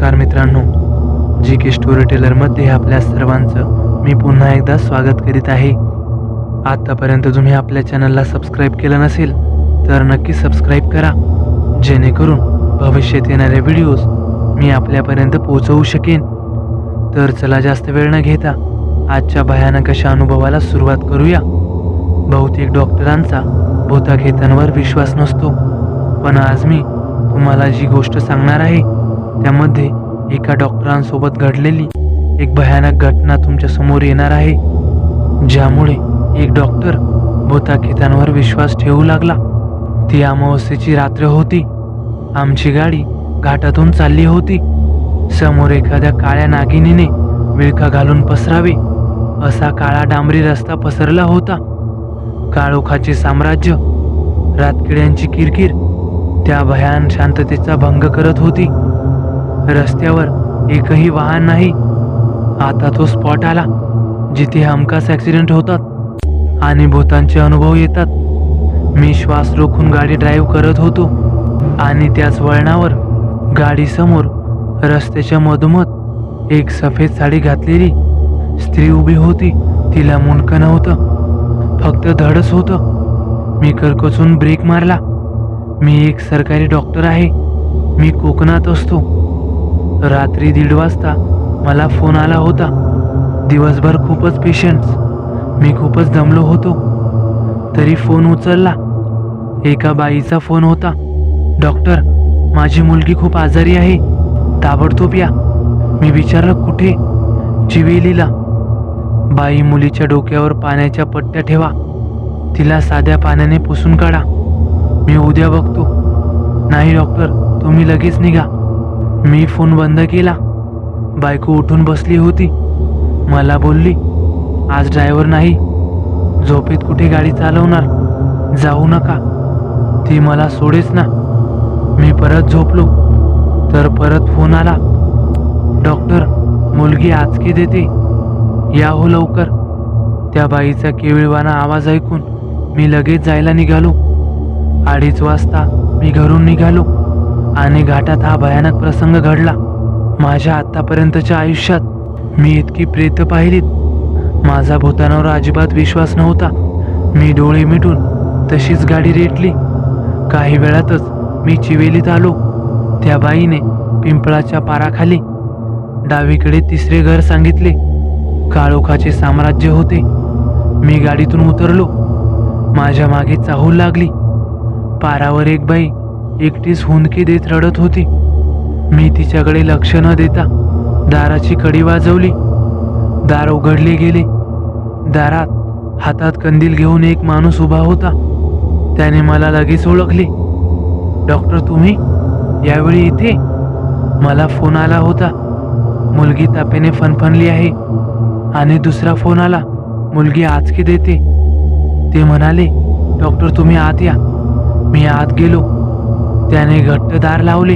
नमस्कार मित्रांनो जी के स्टोरी टेलरमध्ये आपल्या सर्वांचं मी पुन्हा एकदा स्वागत करीत आहे. आत्तापर्यंत तुम्ही आपल्या चॅनलला सबस्क्राईब केलं नसेल तर नक्की सबस्क्राईब करा. जेणेकरून भविष्यात येणारे व्हिडिओज मी आपल्यापर्यंत पोहोचवू शकेन. तर चला जास्त वेळ न घेता आजच्या भयानक अशा अनुभवाला सुरुवात करूया. बहुतेक डॉक्टरांचा भूताखेतांवर विश्वास नसतो. पण आज मी तुम्हाला जी गोष्ट सांगणार आहे त्यामध्ये एका डॉक्टरांसोबत घडलेली एक भयानक घटना तुमच्यासमोर येणार आहे ज्यामुळे एक डॉक्टर भूताखेतांवर विश्वास ठेवू लागला. ती अमावस्येची रात्र होती. आमची गाडी घाटातून चालली होती. समोर एखाद्या काळ्या नागिनीने विळखा घालून पसरावी असा काळा डांबरी रस्ता पसरला होता. काळोखाचे साम्राज्य रातकिड्यांची किरकिर त्या भयान शांततेचा भंग करत होती. रस्त्यावर एकही वाहन नाही. आता तो स्पॉट आला जिथे हमखास ॲक्सिडेंट होतात आणि भूतांचे अनुभव येतात. मी श्वास रोखून गाडी ड्राईव्ह करत होतो आणि त्याच वळणावर गाडीसमोर रस्त्याच्या मधोमध एक सफेद साडी घातलेली स्त्री उभी होती. तिला मुंडकं नव्हतं फक्त धडच होतं. मी करकचून ब्रेक मारला. मी एक सरकारी डॉक्टर आहे. मी कोकणात असतो. रात्री दीड वाजता मला फोन आला होता. दिवसभर खूपच पेशंट्स मी खूपच दमलो होतो. तरी फोन उचलला. एका बाईचा फोन होता. डॉक्टर माझी मुलगी खूप आजारी आहे. ताबडतोब या. मी विचारलं कुठे? चिवेलीला बाई मुलीच्या डोक्यावर पाण्याच्या पट्ट्या ठेवा. तिला साध्या पाण्याने पुसून काढा. मी उद्या बघतो. नाही डॉक्टर तुम्ही लगेच निघा. मी फोन बंद केला. बायको उठून बसली होती. मला बोलली आज ड्रायव्हर नाही. झोपेत कुठे गाडी चालवणार? जाऊ नका. ती मला सोडेच ना. मी परत झोपलो. तर परत फोन आला. डॉक्टर मुलगी आचकी देते. या हो लवकर. त्या बाईचा केविळवाना आवाज ऐकून मी लगेच जायला निघालो. अडीच वाजता मी घरून निघालो. आणि घाटात हा भयानक प्रसंग घडला. माझ्या आत्तापर्यंतच्या आयुष्यात मी इतकी प्रेत पाहिलीत. माझा भूतानावर अजिबात विश्वास नव्हता. मी डोळे मिटून तशीच गाडी रेटली. काही वेळातच मी चिवेलीत आलो. त्या बाईने पिंपळाच्या पाराखाली डावीकडे तिसरे घर सांगितले. काळोखाचे साम्राज्य होते. मी गाडीतून उतरलो. माझ्या मागे चाहूल लागली. पारावर एक बाई एकटीच हुंदकी देत रडत होती. मी तिच्याकडे लक्ष न देता दाराची कडी वाजवली. दार उघडले गेले. दारात हातात कंदील घेऊन एक माणूस उभा होता. त्याने मला लगेच ओळखले. डॉक्टर तुम्ही यावेळी इथे? मला फोन आला होता. मुलगी तापेने फनफनली आहे. आणि दुसरा फोन आला. मुलगी आजकी देते. ते म्हणाले डॉक्टर तुम्ही आत या. मी आत गेलो. त्याने घट्ट दार लावले.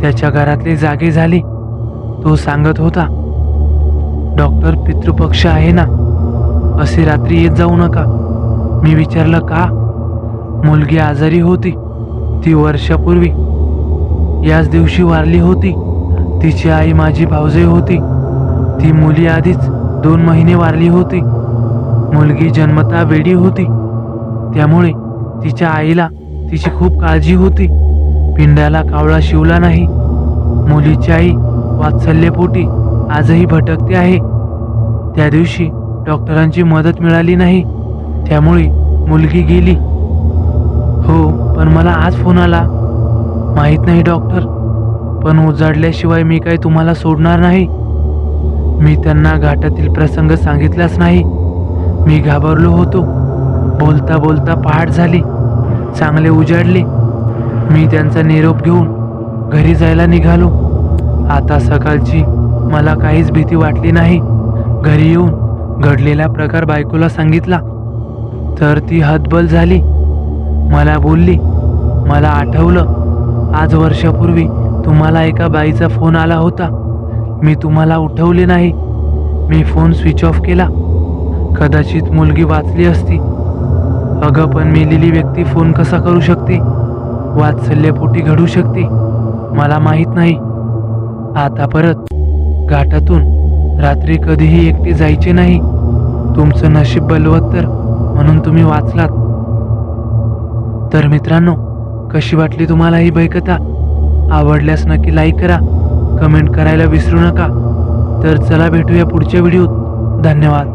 त्याच्या घरातले जागे झाले. तो सांगत होता डॉक्टर पितृपक्ष आहे ना? असे रात्री येत जाऊ नका. मी विचारलं का? मुलगी आजारी होती. ती वर्षापूर्वी. याच दिवशी वारली होती. तिची आई माझी भावजय होती. ती मुली आधीच दोन महिने वारली होती. मुलगी जन्मता वेडी होती. त्यामुळे तिच्या आईला तिची खूप काळजी होती. पिंड्याला कावळा शिवला नाही. मुलीची आई वात्सल्यपोटी आजही भटकते आहे. त्या दिवशी डॉक्टरांची मदत मिळाली नाही. त्यामुळे मुलगी गेली. हो पण मला आज फोन आला. माहीत नाही डॉक्टर पण उजाडल्याशिवाय मी काही तुम्हाला सोडणार नाही. मी त्यांना घाटातील प्रसंग सांगितलाच नाही. मी घाबरलो होतो. बोलता बोलता पहाट झाली. चांगले उजाडले. मी त्यांचा निरोप घेऊन घरी जायला निघालो. आता सकाळची मला काहीच भीती वाटली नाही. घरी येऊन घडलेला प्रकार बायकोला सांगितला. तर ती हतबल झाली. मला बोलली मला आठवलं आज वर्षापूर्वी तुम्हाला एका बाईचा फोन आला होता. मी तुम्हाला उठवले नाही. मी फोन स्विच ऑफ केला. कदाचित मुलगी वाचली असती. अगं पण मेलेली व्यक्ती फोन कसा करू शकते? वात्सल्यपोटी घडू शकते. मला माहीत नाही. आता परत. घाटातून. रात्री कधीही एकटी जायचे नाही. तुमचं नशीब बलवत्तर म्हणून तुम्ही वाचलात. तर मित्रांनो कशी वाटली तुम्हाला ही बैकथा? आवडल्यास नक्की लाईक करा. कमेंट करायला विसरू नका. तर चला भेटूया पुढच्या व्हिडिओत. धन्यवाद.